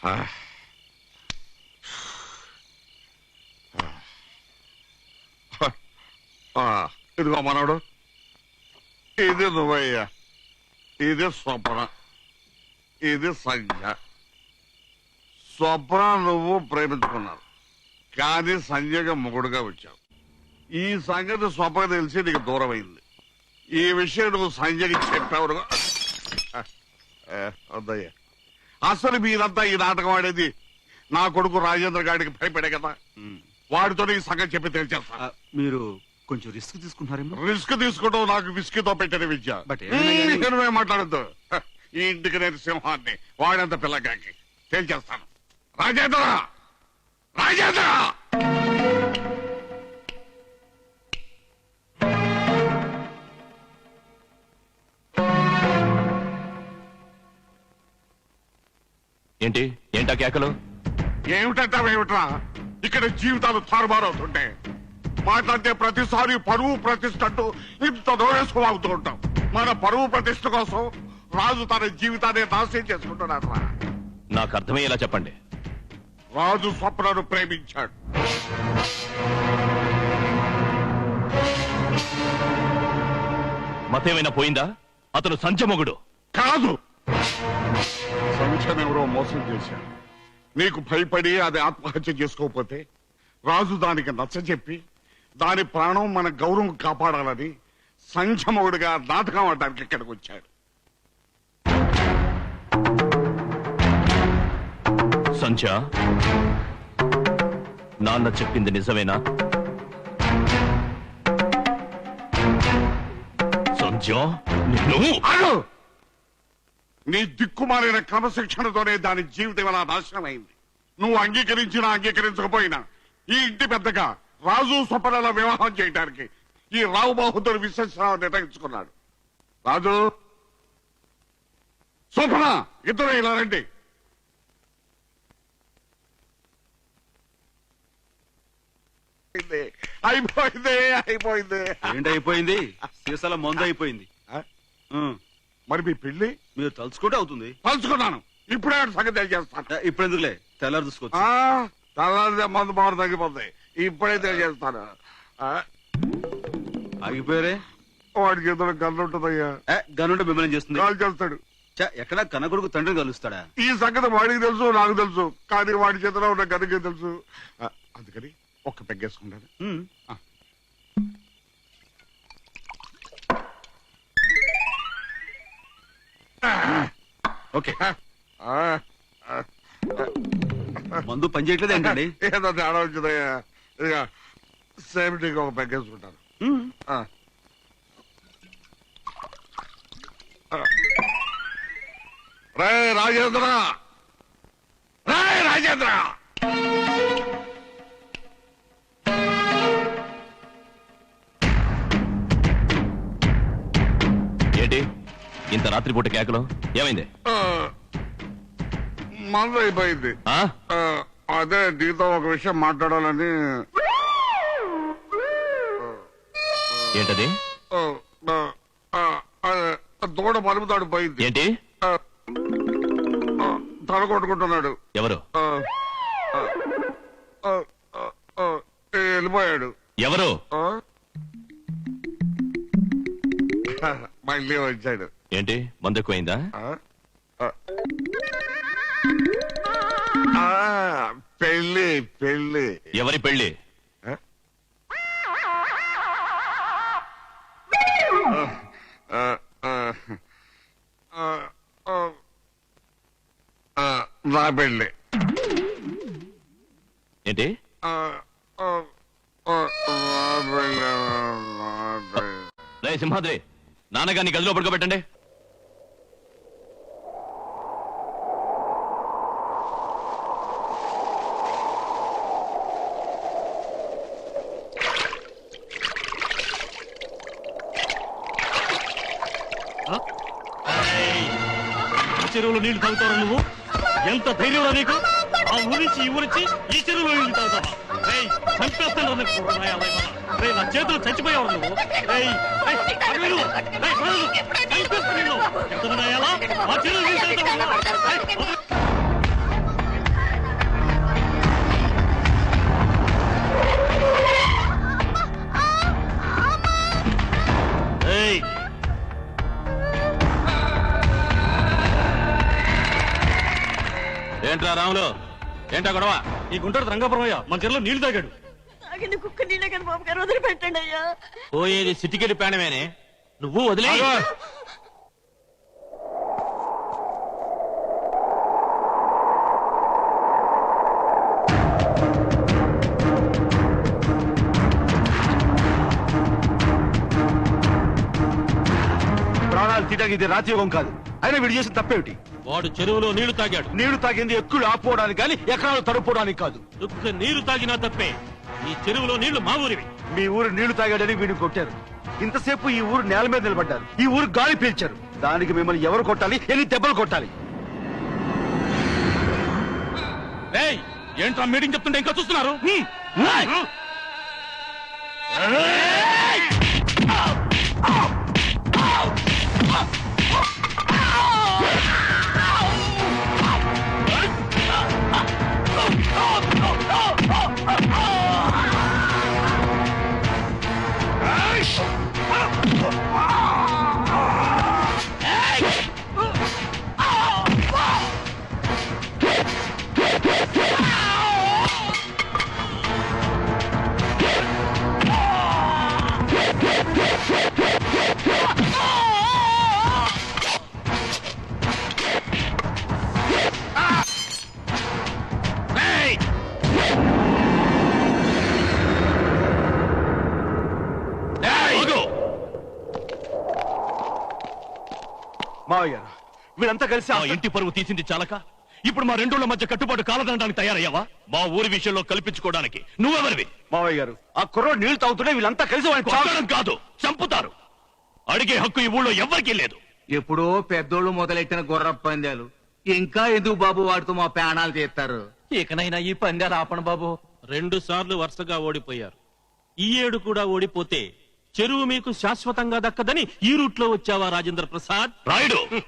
Ah. Ah. Ah. ఇదిగో మనవడు. ఇది నువ్వయ్యా. ఇది స్వప్న. ఇది సంధ్య స్వప్న నువ్వు ప్రేమించుకున్నావు కానీ సంధ్యగా మొగుడుగా వచ్చావు. ఈ సంగతి స్వప్న తెలిసి నీకు దూరమైంది. ఈ విషయం నువ్వు సంధ్యకి చెప్పావు ఏ, వద్దయ్యా. అసలు మీరంతా ఈ నాటకం ఆడేది నా కొడుకు రాజేంద్ర గారికి భయపడే కదా. వాడితో ఈ సంగతి చెప్పి తెలిచేస్తా. మీరు కొంచెం రిస్క్ తీసుకుంటున్నారేమో? రిస్క్ తీసుకోవడం నాకు విస్కీతో పెట్టిన విద్య. మాట్లాడద్దు. ఈ ఇంటికి నేను సింహాన్ని వాడంత పిల్లగాకి తేల్చేస్తాను. రాజేంద్ర! రాజేంద్ర! ఏంటి? ఏంటా కేకలు? ఏమిటంటావేమిట్రా ఇక్కడ జీవితాలు తారుమారవుతుంటే మాట్లాడితే ప్రతిసారి పరువు ప్రతిష్ట అంటూ ఇంత దూరేసుకులాగుతూ ఉంటాం. మన పరువు ప్రతిష్ట కోసం రాజు తన జీవితాన్ని నాశనం చేసుకుంటున్నాడు నాకు అర్థమయ్యేలా చెప్పండి. రాజు స్వప్నను ప్రేమించాడు. మతేమైనా పోయిందా? అతను సంచమొగుడు. కాదు! సంఖ్యను ఎవరో మోసం చేశాడు నీకు భయపడి అది ఆత్మహత్య చేసుకోకపోతే రాజు దానికి నచ్చజెప్పి దాని ప్రాణం మన గౌరవం కాపాడాలని సంఖ్యమవుడిగా నాటకం ఆడడానికి ఇక్కడికి వచ్చాడు. నాన్న చెప్పింది నిజమేనా? నిన్ను ఆగు! నీ దిక్కుమాలిన క్రమశిక్షణతోనే దాని జీవితం ఎలా నాశనమైంది. నువ్వు అంగీకరించినా అంగీకరించకపోయినా ఈ ఇంటి పెద్దగా రాజు స్వప్నల వివాహం చేయడానికి ఈ రావు బాహుతుడు విశ్వసరావు నిర్ణయించుకున్నాడు. రాజు! స్వప్న ఇద్దరు ఇలా రండి. అయిపోయింది అయిపోయింది అయిపోయింది. సీసాల మందు అయిపోయింది. మరి మీ పెళ్ళి మీరు తలుచుకుంటే అవుతుంది. తలుచుకున్నాను. ఇప్పుడే సంగతి తెలియజేస్తాను. ఆ, ఇప్పుడు ఎందుకులే? తెల్లారు చూసుకోవచ్చు తెల్లారితే మందు బాగా తగ్గిపోతాయి ఇప్పుడే తెలియజేస్తాను. ఆగిపోయారే? వాడికి ఏదో గన్ను ఉంటుందయ్యా? ఏ, గనుంటే మిమ్మల్ని చేస్తుంది? కాల్ చేస్తాడు ఎక్కడ? కనకొడుకు తండ్రిని కలుస్తాడా? ఈ సంగతి వాడికి తెలుసు నాకు తెలుసు. కానీ వాడి చేతిలో ఉన్న గదికి తెలుసు? అందుకని ఒక్క పెగ్గేసుకుంటాను. ఓకే. మందు పని చేయట్లేదు ఏంటండి? ఏదో తేడా వచ్చిందయ్యా ఇక సేఫ్టీకి ఒక పెగ్గేసుకుంటాను. ఆ. రే రాజేంద్ర! రే రాజేంద్ర! ఇంత రాత్రిపూట కేకలు? ఏమైంది? మందు అయిపోయింది. ఆ? అదే నీతో ఒక విషయం మాట్లాడాలని. ఏంటది? ఆ, ఆ, ఆ, ఆ, దూడ మలుపుతాడు పోయింది. ఏంటి? ఆ, ఆ, తల కొట్టుకుంటున్నాడు. ఎవరు? ఆ, ఆ, ఆ, ఆ, ఆ, వెళ్ళిపోయాడు. ఎవరు? ఆ? మళ్ళీ వచ్చాడు. ఏంటి మందు ఎక్కువైందా ఆ? ఆ. ఆ, పెళ్ళి పెళ్ళి. ఎవరి నా పెళ్ళి. ఏంటి? నా పెళ్ళి రే సింహాద్రి నాన్నగారిని గదిలో పడుకోబెట్టండి. ఎంత ధైర్యం నీకు ఆ ఊరించి ఈ ఊరించి ఈ చెరువులో రేయ్ చంపేస్తాను నీ చేతులు చచ్చిపోయావు నువ్వు రేయ్ రేయ్, అడవి నువ్వు. రేయ్, వదలు. చంపేస్తా నిన్ను. ఎంత నాయాలా? ఆ చెరువు ఏంట్రా రాములు? ఏంటా గొడవ? ఈ గుంటూరు రంగపురమయ్య మన చెరువులో నీళ్ళు తాగాడు. తాగింది కుక్క నీళ్ళే కదా బాబు గారు వదిలిపెట్టండి అయ్యా. పోయేది సిటికెట్ పేడమేనే నువ్వు వదిలే ప్రాణాలు తీయడానికి ఇది రాజయోగం కాదు. అయినా వీడు చేసిన తప్పేమిటి? వాడు చెరువులో నీళ్ళు తాగాడు. నీళ్ళు తాగింది ఎక్కులు ఆపుకోవడానికి కానీ ఎకరాలు తడుపుకోవడానికి కాదు. దుఃఖ నీరు తాగినా తప్పే. ఈ చెరువులో నీళ్ళు మా ఊరివి. మీ ఊరు నీళ్ళు తాగాడని వీడిని కొట్టారు. ఇంతసేపు ఈ ఊరు నేల మీద నిలబడ్డారు. ఈ ఊరు గాలి పీల్చారు. దానికి మిమ్మల్ని ఎవరు కొట్టాలి? ఎన్ని దెబ్బలు కొట్టాలి? ఏయ్ ఏంట్రా మీటింగ్ చెప్తుంటే ఇంకా చూస్తున్నారు? హ్మ్. మావయ్య గారు వీళ్ళంతా కలిసి మా ఆ- ఇంటి పరువు తీసింది చాలక? ఇప్పుడు మా రెండోళ్ళ మధ్య కట్టుబాటు కాలదనడానికి తయారయ్యావా? మా ఊరి విషయంలో కల్పించుకోవడానికి. నువ్వెవరివి? మావయ్య గారు ఆ కుర్రోడు నీళ్ళు తాగుతుంటే వీళ్ళంతా కలిసి వాడిని కొట్టడం కాదు చంపుతారు. అడిగే హక్కు ఈ ఊళ్ళో ఎవ్వరికీ లేదు. ఎప్పుడో పెద్దోళ్ళు మొదలెట్టిన గుర్ర పందాలు. ఇంకా ఎందుకు బాబు వాటితో మా ప్రాణాలు తీస్తారు? ఇకనైనా ఈ పందాలు ఆపణ బాబు. రెండు సార్లు వరుసగా ఓడిపోయారు. ఈ ఏడు కూడా ఓడిపోతే చెరువు మీకు శాశ్వతంగా దక్కదని ఈ రూట్లో వచ్చావా రాజేంద్ర ప్రసాద్? రాయుడు.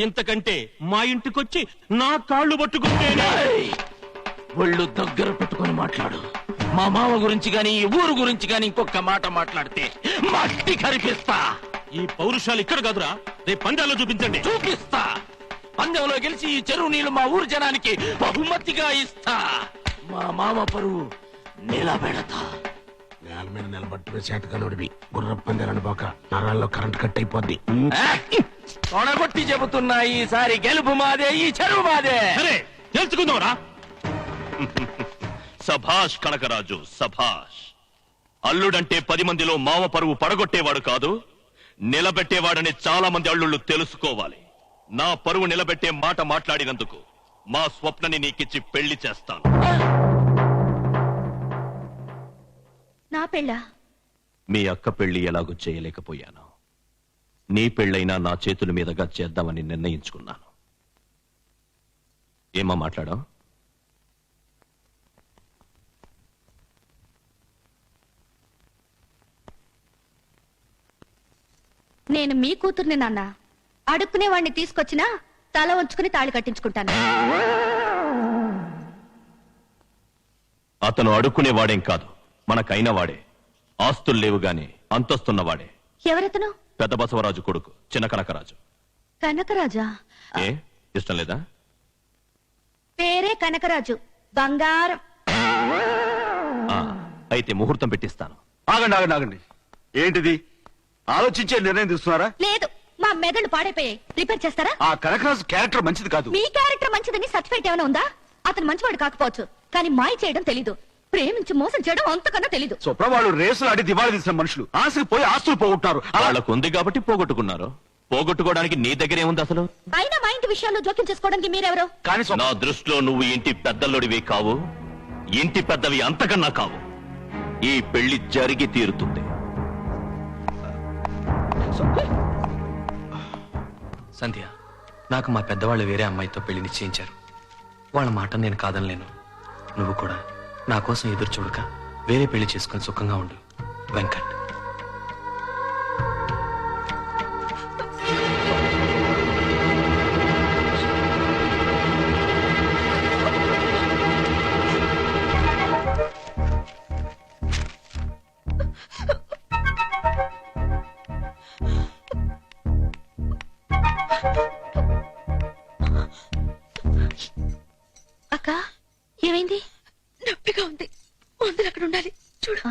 ఇంతకంటే మా ఇంటికొచ్చి నా కాళ్ళు పట్టుకుంటేనే. ఒళ్ళు దగ్గర పెట్టుకొని మాట్లాడు. మా మామ గురించి గాని ఈ ఊరు గురించి గాని ఇంకొక మాట మాట్లాడితే మట్టి కరిపిస్తా. ఈ పౌరుషాలు ఇక్కడ కాదురా. రేపు పందాల్లో చూపించండి. చూపిస్తా. పందెంలో గెలిచి ఈ చెరువు నీళ్ళు మా ఊరు జనానికి బహుమతిగా ఇస్తా. మా మామ పరువు నిలబెడతా. నేల మీద నిలబట్టి చేతకనుడివి గుర్ర పందిరని పోక నరాల్లో కరెంట్ కట్ అయిపోద్ది! తొడగొట్టి చెబుతున్నా ఈసారి గెలుపు మాదే ఈ చెరువు మాదే. సరే తెలుసుకుందాంరా సభాష్ కనకరాజు సభాష్. అల్లుడంటే పది మందిలో మామ పరువు పడగొట్టేవాడు కాదు నిలబెట్టేవాడని చాలా మంది అల్లుళ్ళు తెలుసుకోవాలి. నా పరువు నిలబెట్టే మాట మాట్లాడినందుకు మా స్వప్నని నీకిచ్చి పెళ్ళి చేస్తాను. నా పెళ్ళ? మీ అక్క పెళ్ళి ఎలాగూ చేయలేకపోయాను. నీ పెళ్ళైనా నా చేతుల మీదుగా చేద్దామని నిర్ణయించుకున్నాను. ఏమా మాట్లాడా నేను మీ కూతుర్ని నాన్న. అడుక్కునే వాడిని తీసుకొచ్చినా తల ఉంచుకుని తాళి కట్టించుకుంటాను. అతను అడుక్కునేవాడేం కాదు. మనకైన వాడే ఆస్తులు లేవు గాని అంతస్తున్నవాడే. ఎవరతను? పెద్ద బసవరాజు కొడుకు చిన్న కనకరాజు. కనకరాజా? ఏ? ఇష్టం లేదా? పేరే కనకరాజు బంగారం. ఆ, అయితే ముహూర్తం పెట్టిస్తాను. ఆగండి ఆగండి ఆగండి. ఏంటిది? ఆలోచించే నిర్ణయం తీసుకున్నారా? లేదు మా మెదడు పాడైపోయాయి. రిపేర్ చేస్తారా? ఆ కనకరాజు క్యారెక్టర్ మంచిది కాదు. మీ క్యారెక్టర్ మంచిదని సర్టిఫికేట్ ఏమైనా ఉందా? అతను మంచివాడు కాకపోవచ్చు కానీ మాయ చేయడం తెలీదు. ప్రేమించి మోసం చేయడం అంతకన్నా తెలీదు. సుప్ర వాళ్ళు రేసులు ఆడి దివాళి తీసిన మనుషులు. ఆశకు పోయి ఆస్తులు పోగొట్టారు. అలా వాళ్ళకు ఉంది కాబట్టి పోగొట్టుకున్నారు. పోగొట్టుకోవడానికి నీ దగ్గర ఏముంది అసలు? అయినా మా ఇంటి విషయాల్లో జోక్యం చేసుకోవడానికి మీరెవరు? కానీ నా దృష్టిలో నువ్వు ఇంటి పెద్దల్లుడివి కావు. ఇంటి పెద్దవి అంతకన్నా కావు. ఈ పెళ్ళి జరిగి తీరుతుంది. సంధ్య నాకు మా పెద్దవాళ్ళు వేరే అమ్మాయితో పెళ్ళి నిశ్చయించారు. వాళ్ళ మాట నేను కాదనలేను. నువ్వు కూడా. నా కోసం ఎదురు చూడక వేరే పెళ్ళి చేసుకుని సుఖంగా ఉండు. వెంకట్. ఏమైంది? నొప్పిగా ఉంది. మందులు అక్కడ ఉండాలి. చూడు.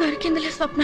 దొరికిందిలే స్వప్న.